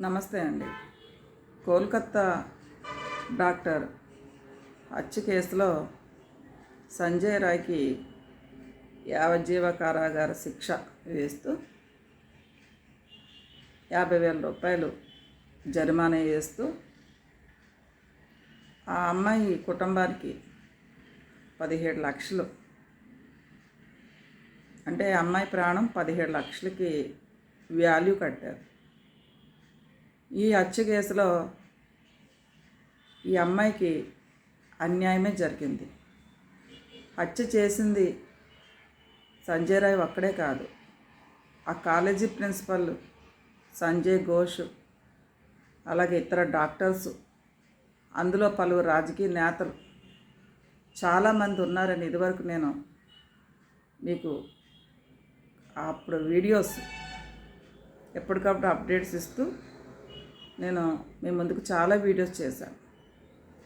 నమస్తే అండి. కోల్కత్తా డాక్టర్ హత్య కేసులో సంజయ్ రాయ్కి యావజ్జీవ కారాగార శిక్ష వేస్తూ యాభై వేల రూపాయలు జరిమానా వేస్తూ ఆ అమ్మాయి కుటుంబానికి పదిహేడు లక్షలు. అంటే ఆ అమ్మాయి ప్రాణం పదిహేడు లక్షలకి వాల్యూ కట్టారు. ఈ హత్య కేసులో ఈ అమ్మాయికి అన్యాయమే జరిగింది. హత్య చేసింది సంజయ్ రాయ్ ఒక్కడే కాదు ఆ కాలేజీ ప్రిన్సిపల్ సంజయ్ ఘోష్ అలాగే ఇతర డాక్టర్స్ అందులో పలువురు రాజకీయ నేతలు చాలామంది ఉన్నారని ఇదివరకు నేను మీకు అప్పుడు వీడియోస్ ఎప్పటికప్పుడు అప్డేట్స్ ఇస్తూ నేను మీ ముందుకు చాలా వీడియోస్ చేశాను.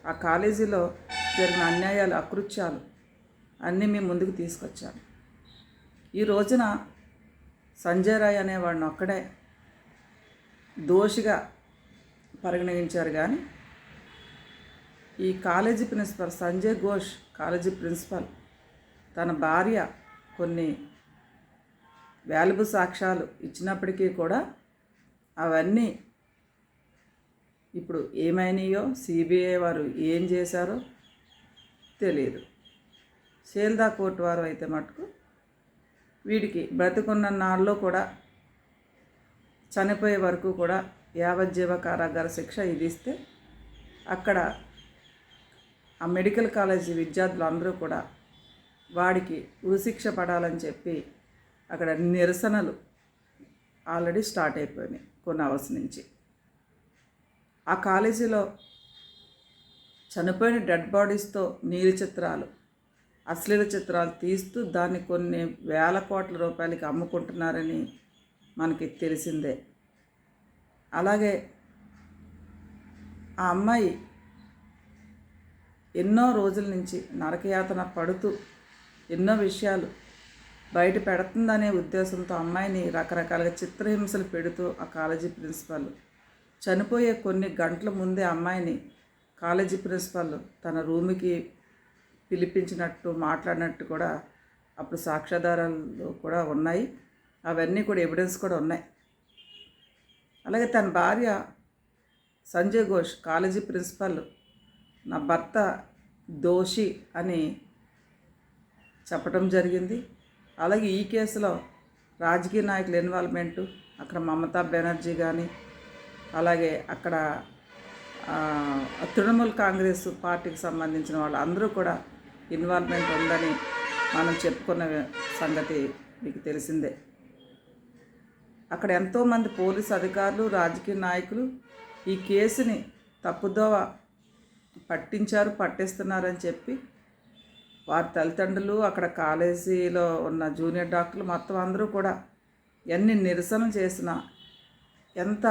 ఆ కాలేజీలో జరిగిన అన్యాయాలు అకృత్యాలు అన్నీ మీ ముందుకు తీసుకొచ్చాను. ఈ రోజున సంజయ్ రాయ్ అనేవాడిని ఒక్కడే దోషిగా పరిగణించారు కానీ ఈ college principal Sanjay Ghosh college principal తన భార్య కొన్ని వాల్యుబుల్ సాక్ష్యాలు ఇచ్చినప్పటికీ కూడా అవన్నీ ఇప్పుడు ఏమైనాయో సిబిఐ వారు ఏం చేశారో తెలియదు. శీల్దా కోర్టు వారు అయితే మటుకు వీడికి బ్రతికున్న నాళ్ళు కూడా చనిపోయే వరకు కూడా యావజ్జీవ కారాగార శిక్ష విధిస్తే అక్కడ ఆ మెడికల్ కాలేజీ విద్యార్థులు అందరూ కూడా వాడికి ఉరిశిక్ష పడాలని చెప్పి అక్కడ నిరసనలు ఆల్రెడీ స్టార్ట్ అయిపోయినాయి కొన్ని అవర్స్ నుంచి. ఆ కాలేజీలో చనిపోయిన డెడ్ బాడీస్తో నీలి చిత్రాలు అశ్లీల చిత్రాలు తీస్తూ దాన్ని కొన్ని వేల కోట్ల రూపాయలకి అమ్ముకుంటున్నారని మనకి తెలిసిందే. అలాగే ఆ అమ్మాయి ఎన్నో రోజుల నుంచి నరకయాతన పడుతూ ఎన్నో విషయాలు బయట పెడుతుందనే ఉద్దేశంతో అమ్మాయిని రకరకాలుగా చిత్రహింసలు పెడుతూ ఆ కాలేజీ ప్రిన్సిపాల్ చనిపోయే కొన్ని గంటల ముందే అమ్మాయిని కాలేజీ ప్రిన్సిపాల్ తన రూమ్కి పిలిపించినట్టు మాట్లాడినట్టు కూడా అప్పుడు సాక్ష్యాధారాలు కూడా ఉన్నాయి. అవన్నీ కూడా ఎవిడెన్స్ కూడా ఉన్నాయి. అలాగే తన భార్య సంజయ్ ఘోష్ కాలేజీ ప్రిన్సిపల్ నా భర్త దోషి అని చెప్పడం జరిగింది. అలాగే ఈ కేసులో రాజకీయ నాయకుల ఇన్వాల్వ్మెంటు అక్కడ మమతా బెనర్జీ కానీ అలాగే అక్కడ తృణమూల్ కాంగ్రెస్ పార్టీకి సంబంధించిన వాళ్ళు అందరూ కూడా ఇన్వాల్వ్మెంట్ ఉందని మనం చెప్పుకున్న సంగతి మీకు తెలిసిందే. అక్కడ ఎంతోమంది పోలీసు అధికారులు రాజకీయ నాయకులు ఈ కేసుని తప్పుదోవ పట్టించారు పట్టిస్తున్నారని చెప్పి వారి తల్లిదండ్రులు అక్కడ కాలేజీలో ఉన్న జూనియర్ డాక్టర్లు మొత్తం అందరూ కూడా ఎన్ని నిరసనలు చేసినా ఎంత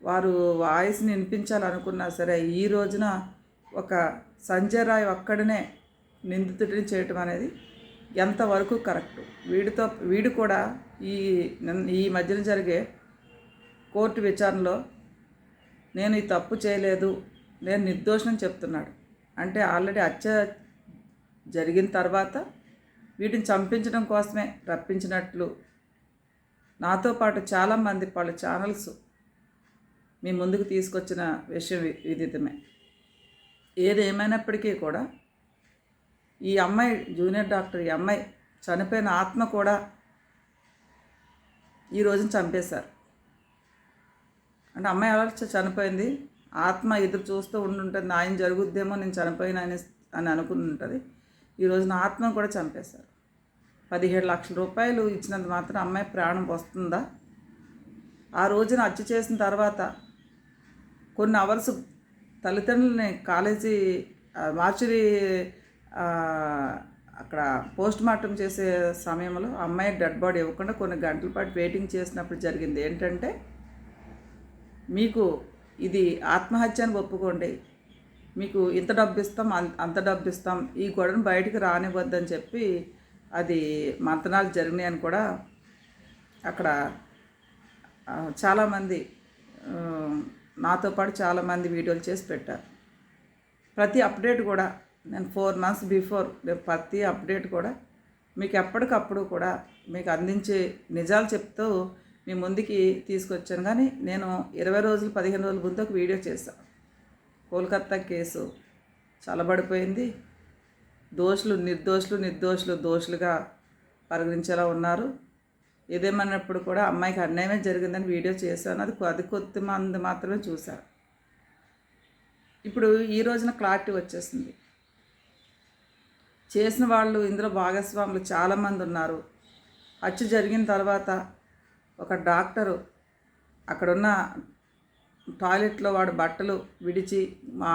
వారు వాయిస్ని వినిపించాలనుకున్నా సరే ఈ రోజున ఒక సంజయ్ రాయ్ ఒక్కడనే నిందితుడిని చేయటం అనేది ఎంతవరకు కరెక్ట్? వీడితో వీడు కూడా ఈ ఈ మధ్యన జరిగే కోర్టు విచారణలో నేను ఈ తప్పు చేయలేదు నేను నిర్దోషం చెప్తున్నాడు. అంటే ఆల్రెడీ హత్య జరిగిన తర్వాత వీటిని చంపించడం కోసమే రప్పించినట్లు నాతో పాటు చాలామంది వాళ్ళ ఛానల్స్ మీ ముందుకు తీసుకొచ్చిన విషయం విదితమే. ఏది ఏమైనప్పటికీ కూడా ఈ అమ్మాయి జూనియర్ డాక్టర్ ఈ అమ్మాయి చనిపోయిన ఆత్మ కూడా ఈ రోజున చంపేశారు. అంటే అమ్మాయి ఎవరు చనిపోయింది? ఆత్మ ఎదురు చూస్తూ ఉండుంటుంది ఆయన జరుగుద్దేమో నేను చనిపోయిన అని అని అనుకుని ఉంటుంది. ఈ రోజున ఆత్మను కూడా చంపేశారు. పదిహేడు లక్షల రూపాయలు ఇచ్చినంత మాత్రం అమ్మాయి ప్రాణం వస్తుందా? ఆ రోజున హత్య చేసిన తర్వాత కొన్ని అవర్స్ తల్లిదండ్రులని కాలేజీ ఆ, మార్చురీ అక్కడ పోస్ట్ మార్టం చేసే సమయంలో అమ్మాయి డెడ్ బాడీ ఇవ్వకుండా కొన్ని గంటల పాటు వెయిటింగ్ చేసినప్పుడు జరిగింది. ఏంటంటే మీకు ఇది ఆత్మహత్య అని ఒప్పుకోండి. మీకు ఇంత డబ్బు ఇస్తాం అంత అంత డబ్బు ఇస్తాం ఈ గొడవను బయటికి రానివ్వద్దని చెప్పి అది మంతనాలు జరిగినాయని కూడా అక్కడ చాలామంది నాతో పాటు చాలామంది వీడియోలు చేసి పెట్టారు. ప్రతి అప్డేట్ కూడా నేను ఫోర్ మంత్స్ బిఫోర్ ప్రతి అప్డేట్ కూడా మీకు ఎప్పటికప్పుడు కూడా మీకు అందించే నిజాలు చెప్తూ మీ ముందుకి తీసుకొచ్చాను. కానీ నేను ఇరవై రోజులు పదిహేను రోజుల ముందు ఒక వీడియో చేశాను కోల్కత్తా కేసు చల్లబడిపోయింది దోషులు నిర్దోషులు నిర్దోషులు దోషులుగా పరిగణించేలా ఉన్నారు. ఏదేమన్నప్పుడు కూడా అమ్మాయికి అన్యాయమే జరిగిందని వీడియో చేశాను. అది అది కొద్ది మంది మాత్రమే చూశారు. ఇప్పుడు ఈ రోజున క్లారిటీ వచ్చేసింది. చేసిన వాళ్ళు ఇందులో భాగస్వాములు చాలామంది ఉన్నారు. హత్య జరిగిన తర్వాత ఒక డాక్టరు అక్కడున్న టాయిలెట్లో వాడు బట్టలు విడిచి మా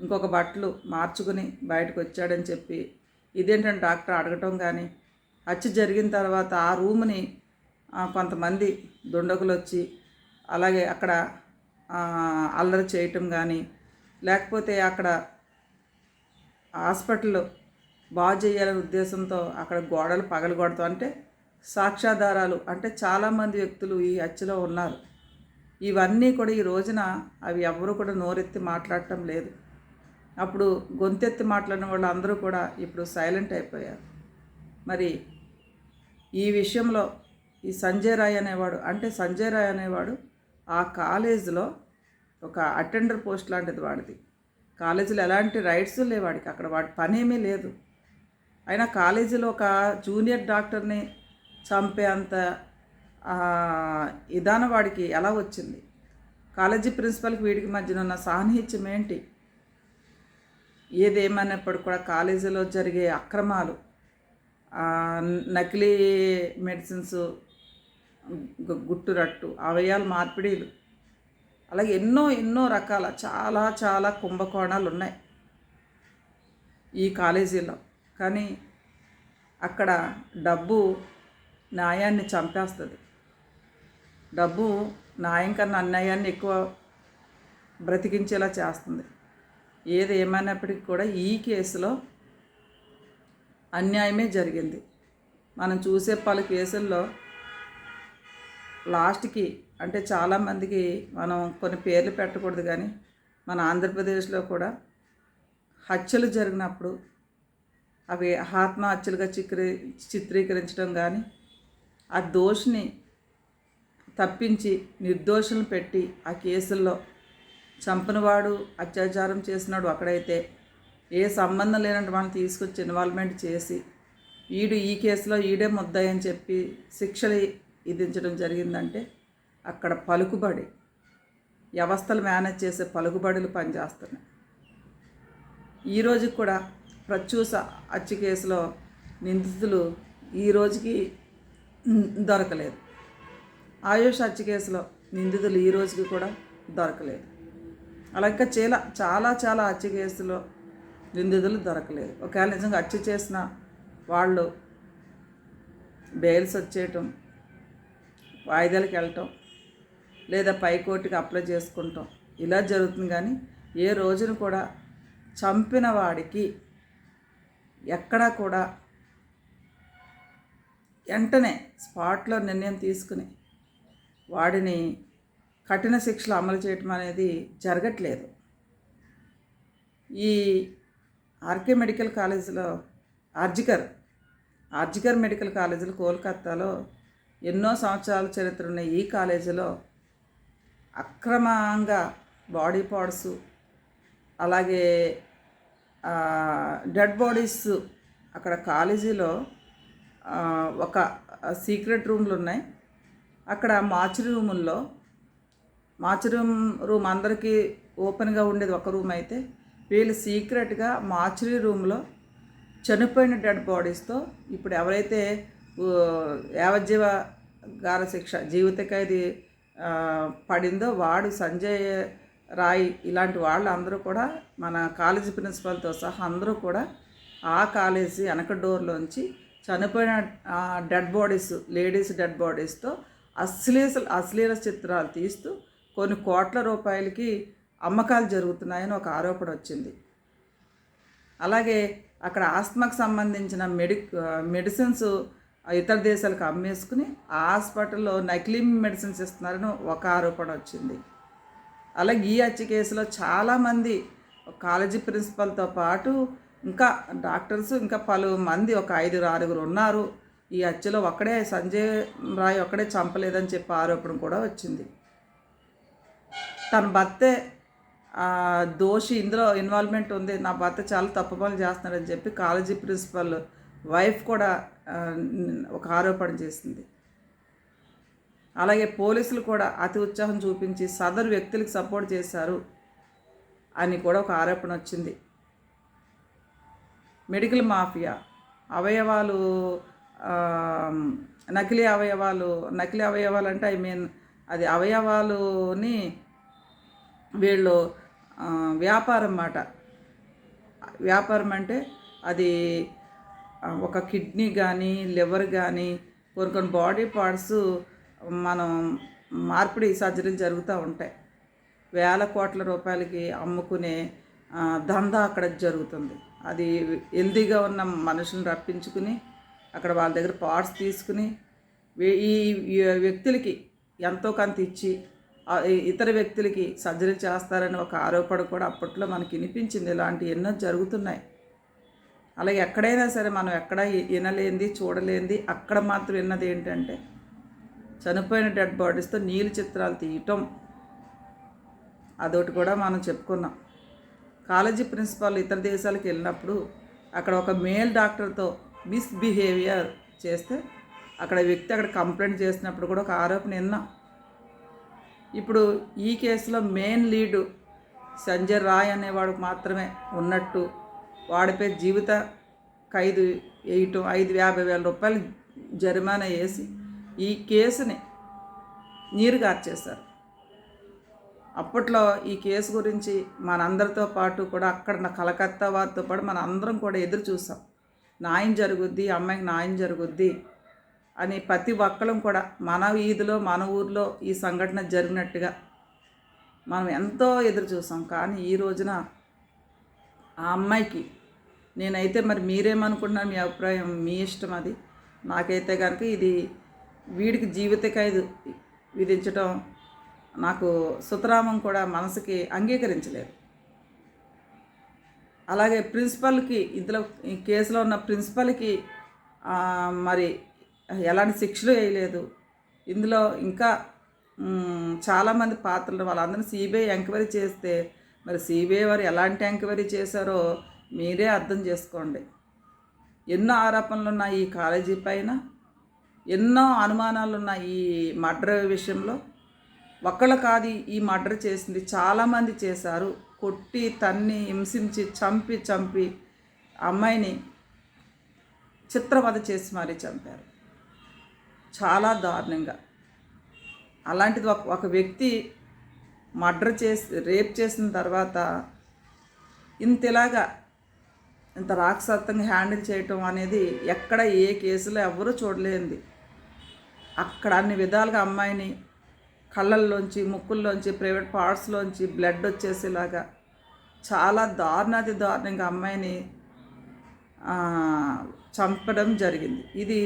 ఇంకొక బట్టలు మార్చుకుని బయటకు వచ్చాడని చెప్పి ఇదేంటంటే డాక్టర్ అడగటం కానీ హత్య జరిగిన తర్వాత ఆ రూమ్ని కొంతమంది దుండగులు వచ్చి అలాగే అక్కడ అల్లరి చేయటం కానీ లేకపోతే అక్కడ హాస్పిటల్లో బాగు చేయాలనే ఉద్దేశంతో అక్కడ గోడలు పగలగొడతాం. అంటే సాక్ష్యాధారాలు అంటే చాలామంది వ్యక్తులు ఈ హత్యలో ఉన్నారు. ఇవన్నీ కూడా ఈ రోజున అవి ఎవరు కూడా నోరెత్తి మాట్లాడటం లేదు. అప్పుడు గొంతెత్తి మాట్లాడిన వాళ్ళు అందరూ కూడా ఇప్పుడు సైలెంట్ అయిపోయారు. మరి ఈ విషయంలో ఈ సంజయ్ రాయ్ అనేవాడు అంటే సంజయ్ రాయ్ అనేవాడు ఆ కాలేజీలో ఒక అటెండర్ పోస్ట్ లాంటిది వాడిది. కాలేజీలో ఎలాంటి రైట్స్ లేవాడికి అక్కడ వాడి పనేమీ లేదు. అయినా కాలేజీలో ఒక జూనియర్ డాక్టర్ని చంపే అంత విధానం వాడికి ఎలా వచ్చింది? కాలేజీ ప్రిన్సిపల్కి వీడికి మధ్యన ఉన్న సాన్నిహిత్యం ఏంటి? ఏదేమన్నప్పుడు కూడా కాలేజీలో జరిగే అక్రమాలు నకిలీ మెడిసిన్స్ గుట్టు రట్టు అవయాల మార్పిడీలు. అలాగే ఎన్నో ఎన్నో రకాల చాలా చాలా కుంభకోణాలు ఉన్నాయి ఈ కాలేజీలో కానీ అక్కడ డబ్బు న్యాయాన్ని చంపేస్తుంది. డబ్బు న్యాయం కన్నా అన్యాయాన్ని ఎక్కువ బ్రతికించేలా చేస్తుంది. ఏది ఏమైనప్పటికీ కూడా ఈ కేసులో అన్యాయమే జరిగింది. మనం చూసే పలు కేసుల్లో లాస్ట్కి అంటే చాలామందికి మనం కొన్ని పేర్లు పెట్టకూడదు కానీ మన ఆంధ్రప్రదేశ్లో కూడా హత్యలు జరిగినప్పుడు అవి ఆత్మహత్యలుగా చిత్రీ చిత్రీకరించడం కానీ ఆ దోషిని తప్పించి నిర్దోషులను పెట్టి ఆ కేసుల్లో చంపినవాడు అత్యాచారం చేసినాడు అక్కడైతే ఏ సంబంధం లేనట్టు వాళ్ళని తీసుకొచ్చి ఇన్వాల్వ్మెంట్ చేసి ఈడు ఈ కేసులో ఈడే ముద్దాయని చెప్పి శిక్షలు విధించడం జరిగిందంటే అక్కడ పలుకుబడి వ్యవస్థలు మేనేజ్ చేసే పలుకుబడులు పనిచేస్తున్నాయి. ఈ రోజుకి కూడా ప్రత్యూష హత్య కేసులో నిందితులు ఈ రోజుకి దొరకలేదు. ఆయుష్ హత్య కేసులో నిందితులు ఈ రోజుకి కూడా దొరకలేదు. అలా ఇంకా చాలా చాలా చాలా హత్య కేసులో నిందితులు దొరకలేదు. ఒకవేళ నిజంగా హత్య చేసిన వాళ్ళు బెయిల్స్ వచ్చేయటం వాయిదాలకు వెళ్ళటం లేదా పైకోర్టుకి అప్లై చేసుకుంటాం ఇలా జరుగుతుంది. కానీ ఏ రోజున కూడా చంపిన వాడికి ఎక్కడా కూడా వెంటనే స్పాట్లో నిర్ణయం తీసుకుని వాడిని కఠిన శిక్షలు అమలు చేయటం అనేది జరగట్లేదు. ఈ ఆర్కే మెడికల్ కాలేజీలో ఆర్జికర్ ఆర్జికర్ మెడికల్ కాలేజీలో కోల్కత్తాలో ఎన్నో సంవత్సరాల చరిత్ర ఉన్న ఈ కాలేజీలో అక్రమంగా బాడీ పార్ట్స్ అలాగే డెడ్ బాడీస్ అక్కడ కాలేజీలో ఒక సీక్రెట్ రూమ్లు ఉన్నాయి. అక్కడ మార్చురీ రూముల్లో మార్చురీ రూమ్ రూమ్ అందరికీ ఓపెన్గా ఉండేది ఒక రూమ్ అయితే వీళ్ళు సీక్రెట్గా మార్చురీ రూమ్లో చనిపోయిన డెడ్ బాడీస్తో ఇప్పుడు ఎవరైతే యావజ్జీవ గార శిక్ష జీవిత ఖైదీ పడిందో వాడు సంజయ్ రాయ్ ఇలాంటి వాళ్ళు అందరూ కూడా మన కాలేజీ ప్రిన్సిపల్తో సహా అందరూ కూడా ఆ కాలేజీ వెనక డోర్లోంచి చనిపోయిన డెడ్ బాడీస్ లేడీస్ డెడ్ బాడీస్తో అశ్లీల అశ్లీల చిత్రాలు తీస్తూ కొన్ని కోట్ల రూపాయలకి అమ్మకాలు జరుగుతున్నాయని ఒక ఆరోపణ వచ్చింది. అలాగే అక్కడ ఆస్తమాకు సంబంధించిన మెడి మెడిసిన్స్ ఇతర దేశాలకు అమ్మేసుకుని ఆ హాస్పిటల్లో నకిలీ మెడిసిన్స్ ఇస్తున్నారని ఒక ఆరోపణ వచ్చింది. అలాగే ఈ హత్య కేసులో చాలామంది కాలేజీ ప్రిన్సిపల్తో పాటు ఇంకా డాక్టర్స్ ఇంకా పలు మంది ఒక ఐదుగురు ఆరుగురు ఉన్నారు. ఈ హత్యలో ఒక్కడే సంజయ్ రాయ్ ఒక్కడే చంపలేదని చెప్పి ఆరోపణ కూడా వచ్చింది. తన భర్తే దోషి ఇందులో ఇన్వాల్వ్మెంట్ ఉంది. నా భర్త చాలా తప్పు పనులు చేస్తున్నాడని చెప్పి కాలేజీ ప్రిన్సిపల్ వైఫ్ కూడా ఒక ఆరోపణ చేసింది. అలాగే పోలీసులు కూడా అతి ఉత్సాహం చూపించి సదరు వ్యక్తులకు సపోర్ట్ చేశారు అని కూడా ఒక ఆరోపణ వచ్చింది. మెడికల్ మాఫియా అవయవాలు నకిలీ అవయవాలు నకిలీ అవయవాలు అంటే ఐ మీన్ అది అవయవాలుని వీళ్ళు వ్యాపారం మాట. వ్యాపారం అంటే అది ఒక కిడ్నీ కానీ లివర్ కానీ కొన్ని కొన్ని బాడీ పార్ట్స్ మనం మార్పిడి సర్జరీలు జరుగుతూ ఉంటాయి. వేల కోట్ల రూపాయలకి అమ్ముకునే దందా అక్కడ జరుగుతుంది. అది హెల్దీగా ఉన్న మనుషులను రప్పించుకుని అక్కడ వాళ్ళ దగ్గర పార్ట్స్ తీసుకుని ఈ వ్యక్తులకి ఎంతో కొంత ఇచ్చి ఇతర వ్యక్తులకి సర్జరీ చేస్తారని ఒక ఆరోపణ కూడా అప్పట్లో మనకి వినిపించింది. ఇలాంటి ఎన్నో జరుగుతున్నాయి. అలాగే ఎక్కడైనా సరే మనం ఎక్కడ వినలేంది చూడలేంది అక్కడ మాత్రం విన్నది ఏంటంటే చనిపోయిన డెడ్ బాడీస్తో నీళ్ళు చిత్రాలు తీయటం. అదొకటి కూడా మనం చెప్పుకున్నాం. కాలేజీ ప్రిన్సిపాల్ ఇతర దేశాలకు వెళ్ళినప్పుడు అక్కడ ఒక మేల్ డాక్టర్తో మిస్బిహేవియర్ చేస్తే అక్కడ వ్యక్తి అక్కడ కంప్లైంట్ చేసినప్పుడు కూడా ఒక ఆరోపణ విన్నాం. ఇప్పుడు ఈ కేసులో మెయిన్ లీడు సంజయ్ రాయ్ అనేవాడు మాత్రమే ఉన్నట్టు వాడిపై జీవిత ఖైదు వేయటం ఐదు యాభై వేల రూపాయలు జరిమానా వేసి ఈ కేసుని నీరుగార్చేశారు అప్పట్లో ఈ కేసు గురించి మనందరితో పాటు కూడా అక్కడ కలకత్తా వారితో పాటు మన అందరం కూడా ఎదురు చూసాం. న్యాయం జరుగుద్ది అమ్మాయికి న్యాయం జరుగుద్ది అని ప్రతి ఒక్కరం కూడా మన వీధిలో మన ఊర్లో ఈ సంఘటన జరిగినట్టుగా మనం ఎంతో ఎదురు చూసాం. కానీ ఈ రోజున ఆ అమ్మాయికి నేనైతే మరి మీరేమనుకుంటున్నారు? మీ అభిప్రాయం మీ ఇష్టం అది. నాకైతే కనుక ఇది వీడికి జీవిత ఖైదు విధించడం నాకు సుతరామం కూడా మనసుకి అంగీకరించలేదు. అలాగే ప్రిన్సిపల్కి ఇందులో ఈ కేసులో ఉన్న ప్రిన్సిపల్కి మరి ఎలాంటి శిక్షలు వేయలేదు. ఇందులో ఇంకా చాలామంది పాత్రలు వాళ్ళందరినీ సిబిఐ ఎంక్వైరీ చేస్తే మరి సిబిఐ వారు ఎలాంటి ఎంక్వైరీ చేశారో మీరే అర్థం చేసుకోండి. ఎన్నో ఆరోపణలు ఉన్నాయి ఈ కాలేజీ పైన ఎన్నో అనుమానాలు ఉన్నాయి ఈ మర్డర్ విషయంలో. ఒక్కళ్ళు కాదు ఈ మర్డర్ చేసింది చాలామంది చేశారు. కొట్టి తన్ని హింసించి చంపి చంపి అమ్మాయిని చిత్రవధ చేసి మరీ చంపారు. చాలా దారుణంగా. అలాంటిది ఒక ఒక వ్యక్తి మర్డర్ చేసి రేప్ చేసిన తర్వాత ఇంతలాగా ఇంత రాక్షసత్వంగా హ్యాండిల్ చేయటం అనేది ఎక్కడ ఏ కేసులో ఎవరూ చూడలేంది అక్కడ అన్ని విధాలుగా అమ్మాయిని కళ్ళల్లోంచి ముక్కుల్లోంచి ప్రైవేట్ పార్ట్స్లోంచి బ్లడ్ వచ్చేసేలాగా చాలా దారుణాతి దారుణంగా అమ్మాయిని చంపడం జరిగింది. ఇది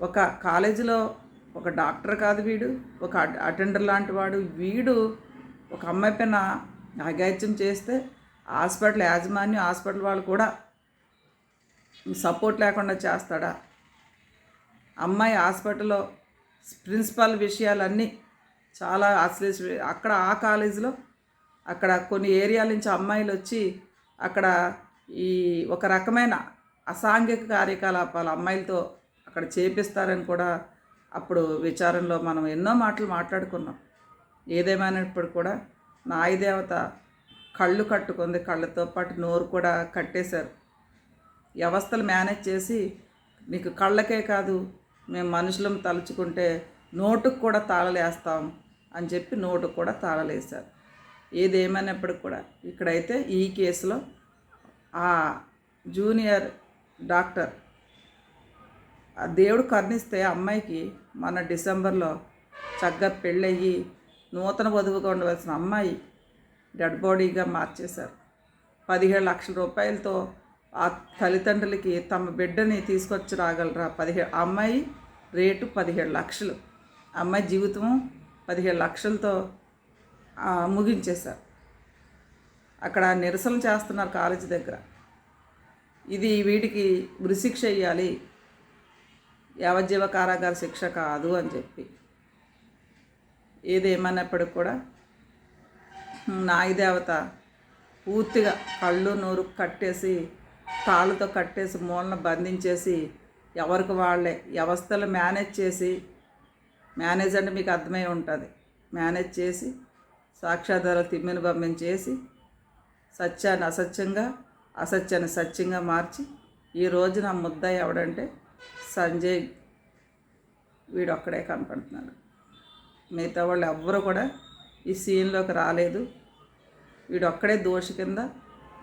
ఒక కాలేజీలో ఒక డాక్టర్ కాదు వీడు ఒక అట- అటెండర్ లాంటి వాడు. వీడు ఒక అమ్మాయి పైన అఘాయిత్యం చేస్తే హాస్పిటల్ యాజమాన్యం హాస్పిటల్ వాళ్ళు కూడా సపోర్ట్ లేకుండా చేస్తాడా? అమ్మాయి హాస్పిటల్లో ప్రిన్సిపల్ విషయాలన్నీ చాలా అశ్లేష అక్కడ ఆ కాలేజీలో అక్కడ కొన్ని ఏరియాల నుంచి అమ్మాయిలు వచ్చి అక్కడ ఈ ఒక రకమైన అసాంఘిక కార్యకలాపాలు అమ్మాయిలతో అక్కడ చేపిస్తారని కూడా అప్పుడు విచారంలో మనం ఎన్నో మాటలు మాట్లాడుకున్నాం. ఏదేమైనప్పుడు కూడా నాయదేవత కళ్ళు కట్టుకుంది కళ్ళతో పాటు నోరు కూడా కట్టేశారు. వ్యవస్థలు మేనేజ్ చేసి నీకు కళ్ళకే కాదు మేము మనుషులం తలుచుకుంటే నోటుకు కూడా తాళలేస్తాం అని చెప్పి నోటుకు కూడా తాళలేశారు. ఏదేమైనప్పటికి కూడా ఇక్కడైతే ఈ కేసులో ఆ జూనియర్ డాక్టర్ దేవుడు కరుణిస్తే అమ్మాయికి మన డిసెంబర్లో చక్కగా పెళ్ళయ్యి నూతన వధువుగా ఉండవలసిన అమ్మాయి డెడ్ బాడీగా మార్చేశారు. పదిహేడు లక్షల రూపాయలతో ఆ తల్లిదండ్రులకి తమ బిడ్డని తీసుకొచ్చి రాగలరా పదిహేడు అమ్మాయి రేటు పదిహేడు లక్షలు. అమ్మాయి జీవితం పదిహేడు లక్షలతో ముగించేశారు. అక్కడ నిరసన చేస్తున్నారు కాలేజీ దగ్గర. ఇది వీటికి ఉరిశిక్ష వేయాలి యావజ్జీవ కారాగార శిక్ష కాదు అని చెప్పి. ఏదేమన్నప్పటికి కూడా నాయదేవత పూర్తిగా కళ్ళు నోరు కట్టేసి తాళ్ళతో కట్టేసి మూలన బంధించేసి ఎవరికి వాళ్ళే వ్యవస్థలు మేనేజ్ చేసి మేనేజ్ అంటే మీకు అర్థమై ఉంటుంది. మేనేజ్ చేసి సాక్షాధార తిమ్మిన బొమ్మని చేసి సత్యాన్ని అసత్యంగా అసత్యాన్ని సత్యంగా మార్చి ఈ రోజున ముద్ద ఎవడంటే సంజయ్ వీడు ఒక్కడే కనపడుతున్నాడు. మిగతా వాళ్ళు ఎవ్వరూ కూడా ఈ సీన్లోకి రాలేదు. వీడు ఒక్కడే దోషి కింద.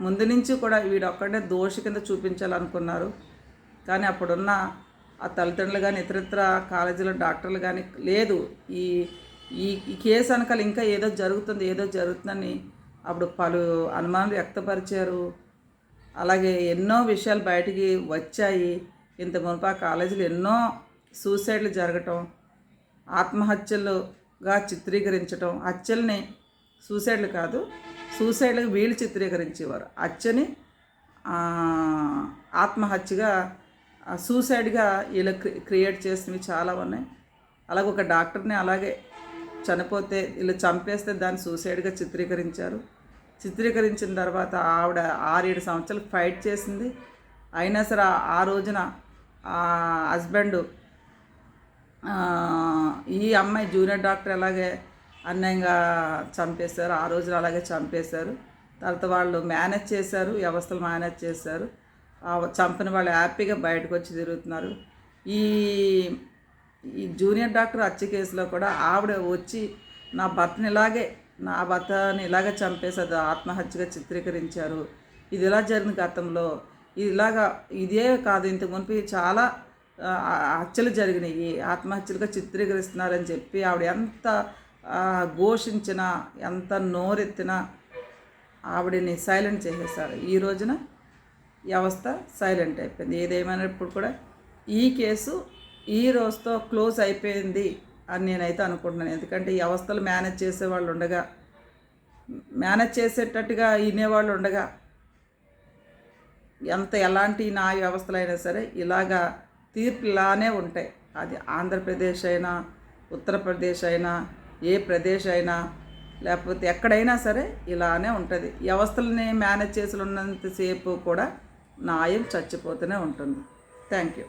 ముందు నుంచి కూడా వీడు ఒక్కడే దోషి కింద చూపించాలనుకున్నారు. కానీ అప్పుడున్న ఆ తల్లిదండ్రులు కానీ ఇతరితర కాలేజీలో డాక్టర్లు కానీ లేదు. ఈ ఈ ఈ కేసు అనకాల ఇంకా ఏదో జరుగుతుంది ఏదో జరుగుతుందని అప్పుడు పలు అనుమానాలు వ్యక్తపరిచారు. అలాగే ఎన్నో విషయాలు బయటికి వచ్చాయి. ఇంత మునుపు ఆ కాలేజీలో ఎన్నో సూసైడ్లు జరగటం ఆత్మహత్యలుగా చిత్రీకరించటం హత్యల్ని సూసైడ్లు కాదు సూసైడ్లకు వీళ్ళు చిత్రీకరించేవారు. హత్యని ఆత్మహత్యగా సూసైడ్గా వీళ్ళు క్రియేట్ చేసినవి చాలా ఉన్నాయి. అలాగే ఒక డాక్టర్ని అలాగే చనిపోతే వీళ్ళు చంపేస్తే దాన్ని సూసైడ్గా చిత్రీకరించారు. చిత్రీకరించిన తర్వాత ఆవిడ ఆరేడు సంవత్సరాలు ఫైట్ చేసింది. అయినా సరే ఆ- రోజున హస్బెండ్ ఈ అమ్మాయి జూనియర్ డాక్టర్ ఎలాగే అన్యాయంగా చంపేశారు ఆ రోజున అలాగే చంపేశారు. తర్వాత వాళ్ళు మేనేజ్ చేశారు వ్యవస్థలు మేనేజ్ చేశారు. చంపిన వాళ్ళు హ్యాపీగా బయటకు వచ్చి తిరుగుతున్నారు. ఈ ఈ జూనియర్ డాక్టర్ హత్య కేసులో కూడా ఆవిడ వచ్చి నా భర్తని ఇలాగే నా భర్తని ఇలాగే చంపేసి అది ఆత్మహత్యగా చిత్రీకరించారు. ఇది ఇలా జరిగిన గతంలో? ఇలాగా ఇదే కాదు ఇంతకు మునిపి చాలా హత్యలు జరిగినాయి. ఆత్మహత్యలుగా చిత్రీకరిస్తున్నారని చెప్పి ఆవిడ ఎంత ఘోషించినా ఎంత నోరెత్తినా ఆవిడని సైలెంట్ చేసేసారు ఈ రోజున వ్యవస్థ సైలెంట్ అయిపోయింది. ఏదేమైనప్పుడు కూడా ఈ కేసు ఈ రోజుతో క్లోజ్ అయిపోయింది అని నేనైతే అనుకుంటున్నాను. ఎందుకంటే ఈ వ్యవస్థలు మేనేజ్ చేసేవాళ్ళు ఉండగా మేనేజ్ చేసేటట్టుగా వినేవాళ్ళు ఉండగా ఎంత ఎలాంటి న్యాయ వ్యవస్థలు అయినా సరే ఇలాగా తీర్పు ఇలానే ఉంటాయి. అది ఆంధ్రప్రదేశ్ అయినా ఉత్తరప్రదేశ్ అయినా ఏ ప్రదేశ్ అయినా లేకపోతే ఎక్కడైనా సరే ఇలానే ఉంటుంది. వ్యవస్థలని మేనేజ్ చేసి ఉన్నంతసేపు కూడా న్యాయం చచ్చిపోతూనే ఉంటుంది. Thank you.